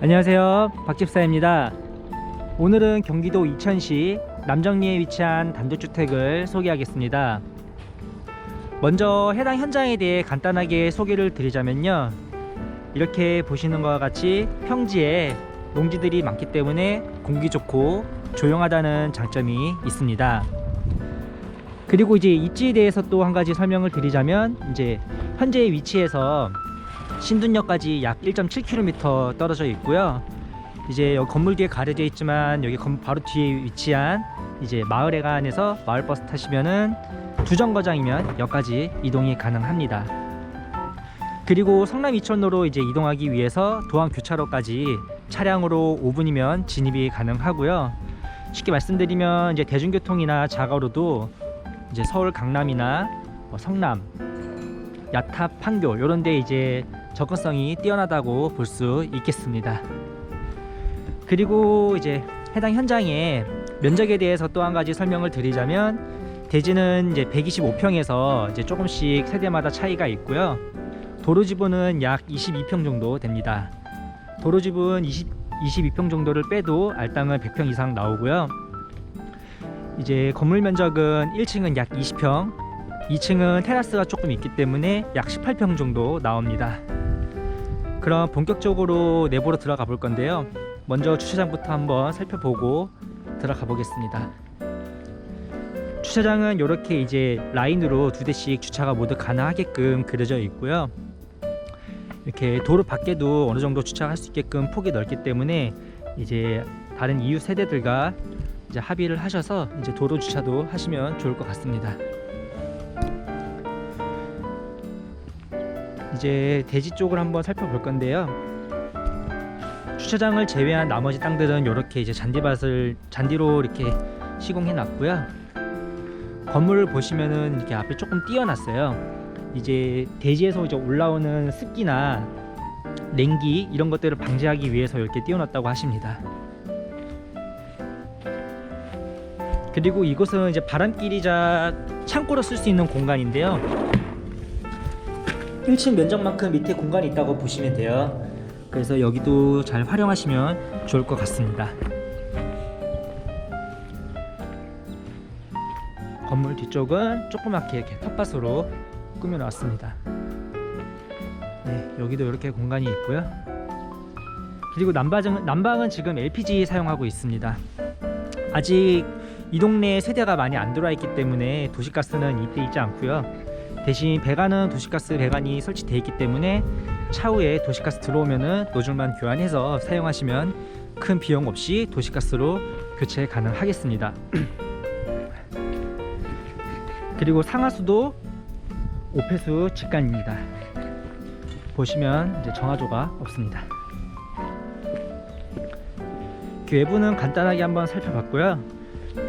안녕하세요. 박집사입니다. 오늘은 경기도 이천시 남정리에 위치한 단독주택을 소개하겠습니다. 먼저 해당 현장에 대해 간단하게 소개를 드리자면요. 이렇게 보시는 것과 같이 평지에 농지들이 많기 때문에 공기 좋고 조용하다는 장점이 있습니다. 그리고 이제 입지에 대해서 또 한 가지 설명을 드리자면 이제 현재의 위치에서 신둔역까지 약 1.7km 떨어져 있고요. 이제 건물 뒤에 가려져 있지만 여기 건 바로 뒤에 위치한 이제 마을에 관해서 마을 버스 타시면은 두 정거장이면 역까지 이동이 가능합니다. 그리고 성남 이천로로 이제 이동하기 위해서 도안 교차로까지 차량으로 5분이면 진입이 가능하고요. 쉽게 말씀드리면 이제 대중교통이나 자가로도 이제 서울 강남이나 뭐 성남, 야탑, 판교 이런 데 이제 접근성이 뛰어나다고 볼 수 있겠습니다. 그리고 이제 해당 현장의 면적에 대해서 또 한 가지 설명을 드리자면 대지는 이제 125평에서 이제 조금씩 세대마다 차이가 있고요. 도로 지분은 약 22평 정도 됩니다. 도로 지분 20, 22평 정도를 빼도 알땅은 100평 이상 나오고요. 이제 건물 면적은 1층은 약 20평, 2층은 테라스가 조금 있기 때문에 약 18평 정도 나옵니다. 그럼 본격적으로 내부로 들어가 볼 건데요. 먼저 주차장부터 한번 살펴보고 들어가 보겠습니다. 주차장은 이렇게 이제 라인으로 두 대씩 주차가 모두 가능하게끔 그려져 있고요. 이렇게 도로 밖에도 어느 정도 주차할 수 있게끔 폭이 넓기 때문에 이제 다른 이웃 세대들과 이제 합의를 하셔서 이제 도로 주차도 하시면 좋을 것 같습니다. 이제 대지 쪽을 한번 살펴볼 건데요. 주차장을 제외한 나머지 땅들은 이렇게 이제 잔디밭을 잔디로 이렇게 시공해 놨고요. 건물을 보시면은 이렇게 앞에 조금 띄어놨어요. 이제 대지에서 이제 올라오는 습기나 냉기 이런 것들을 방지하기 위해서 이렇게 띄워놨다고 하십니다. 그리고 이곳은 이제 바람길이자 창고로 쓸 수 있는 공간인데요. 1층 면적만큼 밑에 공간이 있다고 보시면 돼요. 그래서 여기도 잘 활용하시면 좋을 것 같습니다. 건물 뒤쪽은 조그맣게 이렇게 텃밭으로 꾸며 놨습니다. 네, 여기도 이렇게 공간이 있고요. 그리고 난방은, 난방은 지금 LPG 사용하고 있습니다. 아직 이 동네에 세대가 많이 안 들어와 있기 때문에 도시가스는 이때 있지 않고요. 대신 배관은 도시가스 배관이 설치되어 있기 때문에 차후에 도시가스 들어오면은 노즐만 교환해서 사용하시면 큰 비용 없이 도시가스로 교체 가능하겠습니다. 그리고 상하수도 오폐수 직관입니다. 보시면 이제 정화조가 없습니다. 그 외부는 간단하게 한번 살펴봤고요.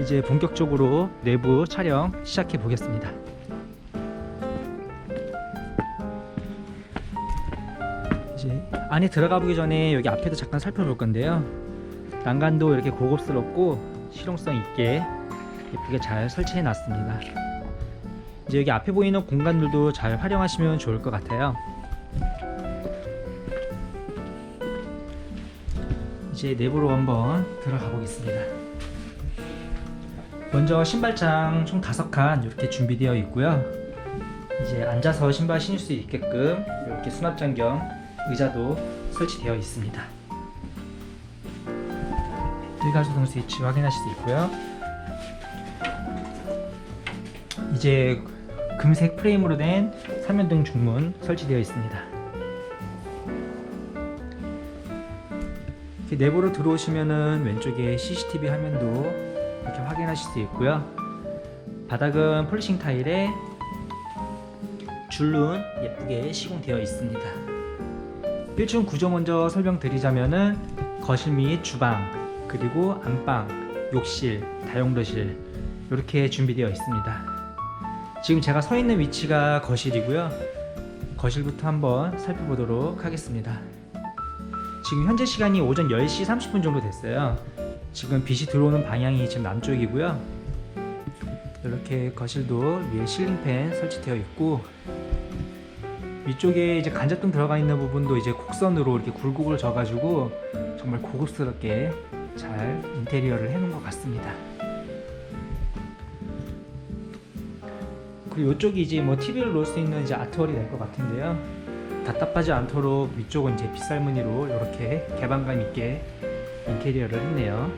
이제 본격적으로 내부 촬영 시작해 보겠습니다. 안에 들어가 보기 전에 여기 앞에도 잠깐 살펴볼 건데요. 난간도 이렇게 고급스럽고 실용성 있게 예쁘게 잘 설치해 놨습니다. 이제 여기 앞에 보이는 공간들도 잘 활용하시면 좋을 것 같아요. 이제 내부로 한번 들어가 보겠습니다. 먼저 신발장 총 5칸 이렇게 준비되어 있고요. 이제 앉아서 신발 신을 수 있게끔 이렇게 수납장 겸 의자도 설치되어 있습니다. 일가조동 스위치 확인하실 수 있고요. 이제 금색 프레임으로 된 삼연등 중문 설치되어 있습니다. 내부로 들어오시면은 왼쪽에 CCTV 화면도 이렇게 확인하실 수 있고요. 바닥은 폴리싱 타일에 줄눈 예쁘게 시공되어 있습니다. 1층 구조 먼저 설명드리자면은 거실 및 주방 그리고 안방, 욕실, 다용도실 이렇게 준비되어 있습니다. 지금 제가 서 있는 위치가 거실이고요. 거실부터 한번 살펴보도록 하겠습니다. 지금 현재 시간이 오전 10시 30분 정도 됐어요. 지금 빛이 들어오는 방향이 지금 남쪽이고요. 이렇게 거실도 위에 실링팬 설치되어 있고 위쪽에 이제 간접등 들어가 있는 부분도 이제 곡선으로 이렇게 굴곡을 져가지고 정말 고급스럽게 잘 인테리어를 해놓은 것 같습니다. 그리고 이쪽이 이제 뭐 TV를 놓을 수 있는 이제 아트월이 될 것 같은데요. 답답하지 않도록 위쪽은 이제 빗살 무늬로 이렇게 개방감 있게 인테리어를 했네요.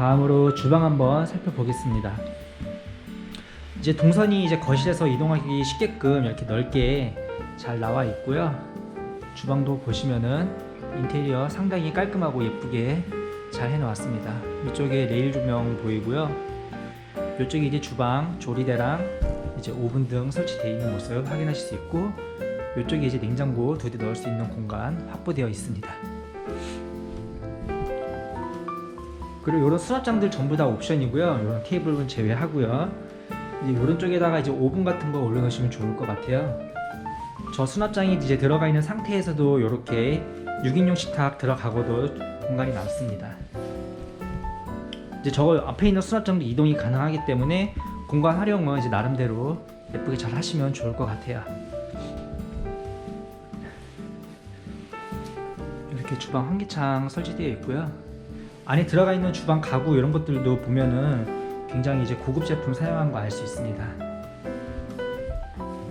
다음으로 주방 한번 살펴보겠습니다. 이제 동선이 이제 거실에서 이동하기 쉽게끔 이렇게 넓게 잘 나와 있고요. 주방도 보시면은 인테리어 상당히 깔끔하고 예쁘게 잘 해놓았습니다. 이쪽에 레일 조명 보이고요. 이쪽에 이제 주방, 조리대랑 이제 오븐 등 설치되어 있는 모습 확인하실 수 있고 이쪽에 이제 냉장고 두 대 넣을 수 있는 공간 확보되어 있습니다. 그리고 이런 수납장들 전부 다 옵션이고요. 이런 테이블은 제외하고요. 이제 이런 쪽에다가 이제 오븐 같은 거 올려놓으시면 좋을 것 같아요. 저 수납장이 이제 들어가 있는 상태에서도 이렇게 6인용 식탁 들어가고도 공간이 남습니다. 이제 저 앞에 있는 수납장도 이동이 가능하기 때문에 공간 활용은 이제 나름대로 예쁘게 잘 하시면 좋을 것 같아요. 이렇게 주방 환기창 설치되어 있고요. 안에 들어가 있는 주방 가구 이런 것들도 보면은 굉장히 이제 고급 제품 사용한 거 알 수 있습니다.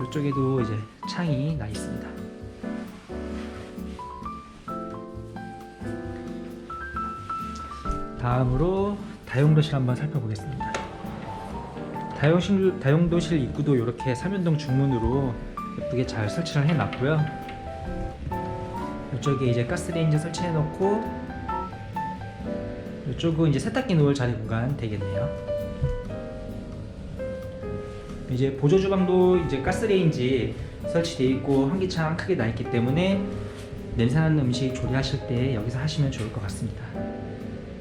이쪽에도 이제 창이 나 있습니다. 다음으로 다용도실 한번 살펴보겠습니다. 다용실, 다용도실 입구도 이렇게 삼연동 중문으로 예쁘게 잘 설치를 해놨고요. 이쪽에 이제 가스레인지 설치해놓고 이쪽은 이제 세탁기 놓을 자리 공간 되겠네요. 이제 보조 주방도 이제 가스레인지 설치되어 있고 환기창 크게 나 있기 때문에 냄새나는 음식 조리하실 때 여기서 하시면 좋을 것 같습니다.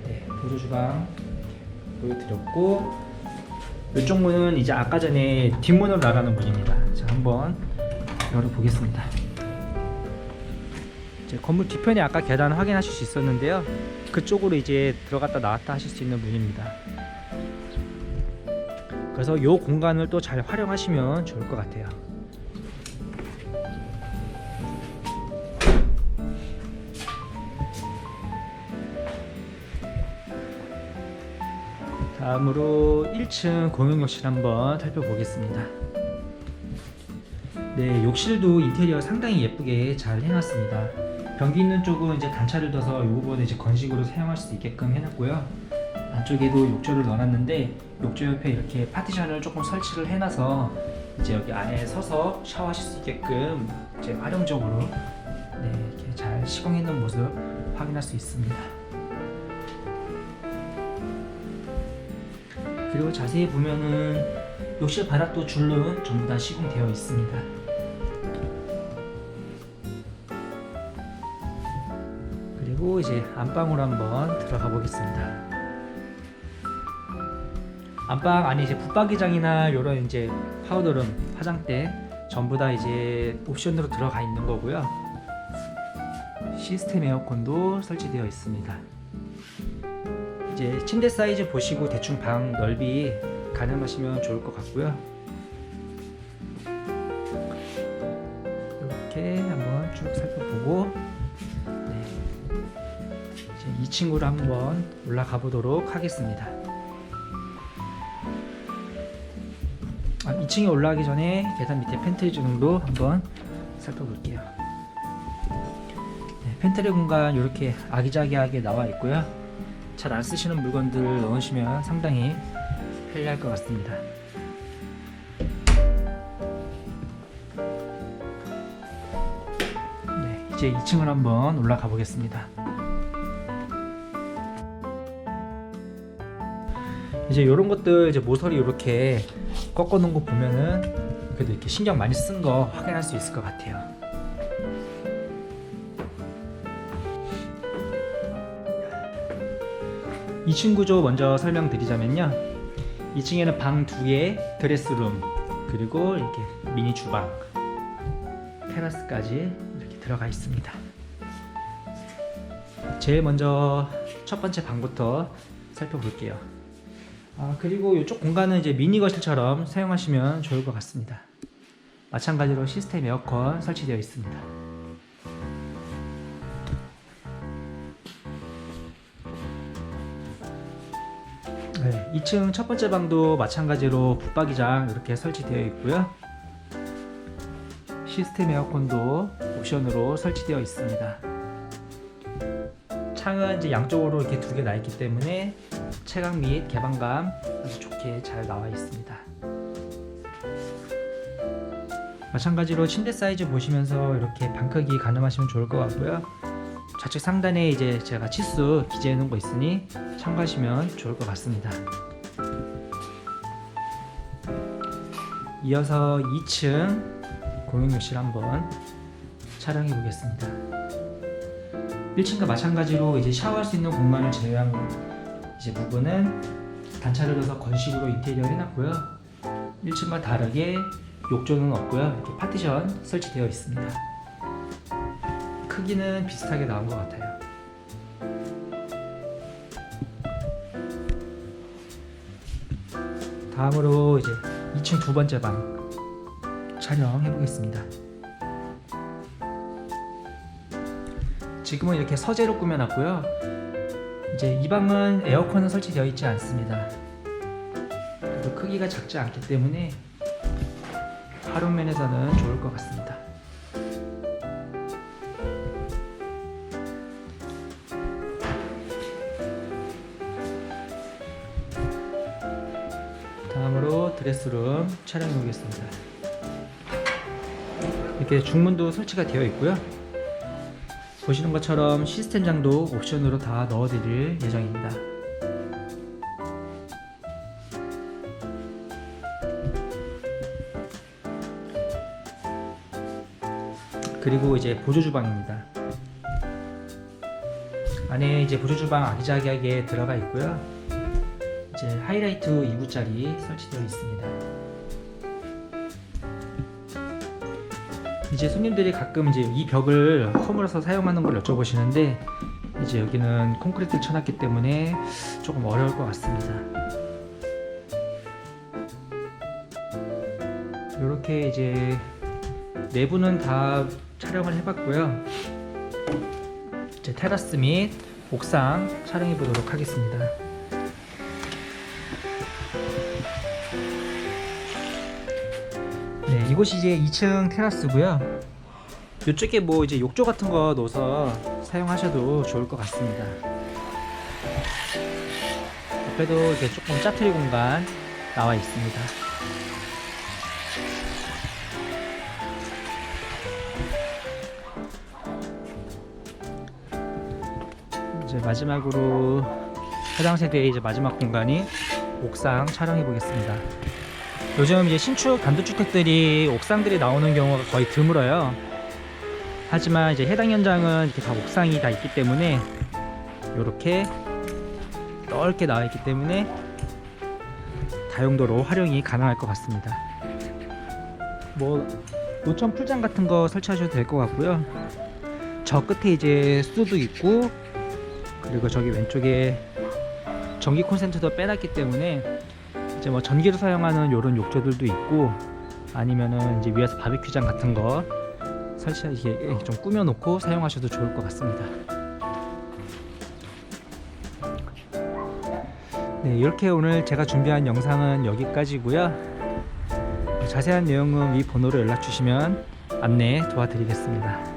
네, 보조 주방 보여드렸고 이쪽 문은 이제 아까 전에 뒷문으로 나가는 문입니다. 자 한번 열어보겠습니다. 건물 뒤편에 아까 계단 확인하실 수 있었는데요. 그쪽으로 이제 들어갔다 나왔다 하실 수 있는 문입니다. 그래서 이 공간을 또 잘 활용하시면 좋을 것 같아요. 다음으로 1층 공용욕실 한번 살펴보겠습니다. 네, 욕실도 인테리어 상당히 예쁘게 잘 해놨습니다. 변기 있는 쪽은 이제 단차를 둬서 이 부분을 이제 건식으로 사용할 수 있게끔 해놨고요. 안쪽에도 욕조를 넣어놨는데 욕조 옆에 이렇게 파티션을 조금 설치를 해놔서 이제 여기 안에 서서 샤워하실 수 있게끔 이제 활용적으로 네, 이렇게 잘 시공해 놓은 모습 확인할 수 있습니다. 그리고 자세히 보면은 욕실 바닥도 줄눈 전부 다 시공되어 있습니다. 이제 안방으로 한번 들어가 보겠습니다. 안방 안에 이제 붙박이장이나 이런 이제 파우더룸, 화장대 전부 다 이제 옵션으로 들어가 있는 거고요. 시스템 에어컨도 설치되어 있습니다. 이제 침대 사이즈 보시고 대충 방 넓이 가늠하시면 좋을 것 같고요. 이제 2층으로 한번 올라가 보도록 하겠습니다. 아, 2층에 올라가기 전에 계단 밑에 팬트리 주능도 한번 살펴볼게요. 네, 팬트리 공간 이렇게 아기자기하게 나와 있고요. 잘 안 쓰시는 물건들 넣으시면 상당히 편리할 것 같습니다. 네, 이제 2층을 한번 올라가 보겠습니다. 이제 이런 것들 이제 모서리 이렇게 꺾어 놓은 거 보면은 그래도 이렇게 신경 많이 쓴 거 확인할 수 있을 것 같아요. 이층 구조 먼저 설명드리자면요. 2층에는 방 두 개, 드레스룸, 그리고 이렇게 미니 주방, 테라스까지 이렇게 들어가 있습니다. 제일 먼저 첫 번째 방부터 살펴볼게요. 아 그리고 이쪽 공간은 이제 미니 거실처럼 사용하시면 좋을 것 같습니다. 마찬가지로 시스템 에어컨 설치되어 있습니다. 네, 2층 첫 번째 방도 마찬가지로 붙박이장 이렇게 설치되어 있고요. 시스템 에어컨도 옵션으로 설치되어 있습니다. 창은 이제 양쪽으로 이렇게 두 개 나 있기 때문에 체감 및 개방감 아주 좋게 잘 나와 있습니다. 마찬가지로 침대 사이즈 보시면서 이렇게 방 크기 가늠하시면 좋을 것 같고요. 좌측 상단에 이제 제가 치수 기재해 놓은 거 있으니 참고하시면 좋을 것 같습니다. 이어서 2층 공용욕실 한번 촬영해 보겠습니다. 1층과 마찬가지로 이제 샤워할 수 있는 공간을 제외한 이제 부분은 단차를 넣어서 건식으로 인테리어 해놨고요. 1층과 다르게 욕조는 없고요. 이렇게 파티션 설치되어 있습니다. 크기는 비슷하게 나온 것 같아요. 다음으로 이제 2층 두 번째 방 촬영해 보겠습니다. 지금은 이렇게 서재로 꾸며놨고요. 이제 이 방은 에어컨은 설치되어 있지 않습니다. 그래도 크기가 작지 않기 때문에 활용 면에서는 좋을 것 같습니다. 다음으로 드레스룸 촬영해 보겠습니다. 이렇게 중문도 설치가 되어 있고요. 보시는 것처럼 시스템 장도 옵션으로 다 넣어드릴 예정입니다. 그리고 이제 보조 주방입니다. 안에 이제 보조 주방 아기자기하게 들어가 있고요. 이제 하이라이트 2구짜리 설치되어 있습니다. 이제 손님들이 가끔 이제 이 벽을 허물어서 사용하는 걸 여쭤보시는데 이제 여기는 콘크리트를 쳐놨기 때문에 조금 어려울 것 같습니다. 이렇게 이제 내부는 다 촬영을 해봤고요. 이제 테라스 및 옥상 촬영해 보도록 하겠습니다. 이곳이 이제 2층 테라스고요. 이쪽에 뭐 이제 욕조 같은 거 넣어서 사용하셔도 좋을 것 같습니다. 옆에도 이렇게 조금 짜투리 공간 나와 있습니다. 이제 마지막으로 해당 세대의 이제 마지막 공간이 옥상 촬영해 보겠습니다. 요즘 이제 신축 단독주택들이 옥상들이 나오는 경우가 거의 드물어요. 하지만 이제 해당 현장은 이렇게 다 옥상이 다 있기 때문에 이렇게 넓게 나와 있기 때문에 다용도로 활용이 가능할 것 같습니다. 뭐 노천 풀장 같은 거 설치하셔도 될 것 같고요. 저 끝에 이제 수도 있고 그리고 저기 왼쪽에 전기 콘센트도 빼놨기 때문에 이제 뭐 전기로 사용하는 이런 욕조들도 있고 아니면은 이제 위에서 바비큐장 같은 거 설치하게 좀 꾸며놓고 사용하셔도 좋을 것 같습니다. 네, 이렇게 오늘 제가 준비한 영상은 여기까지고요. 자세한 내용은 위 번호로 연락 주시면 안내 도와드리겠습니다.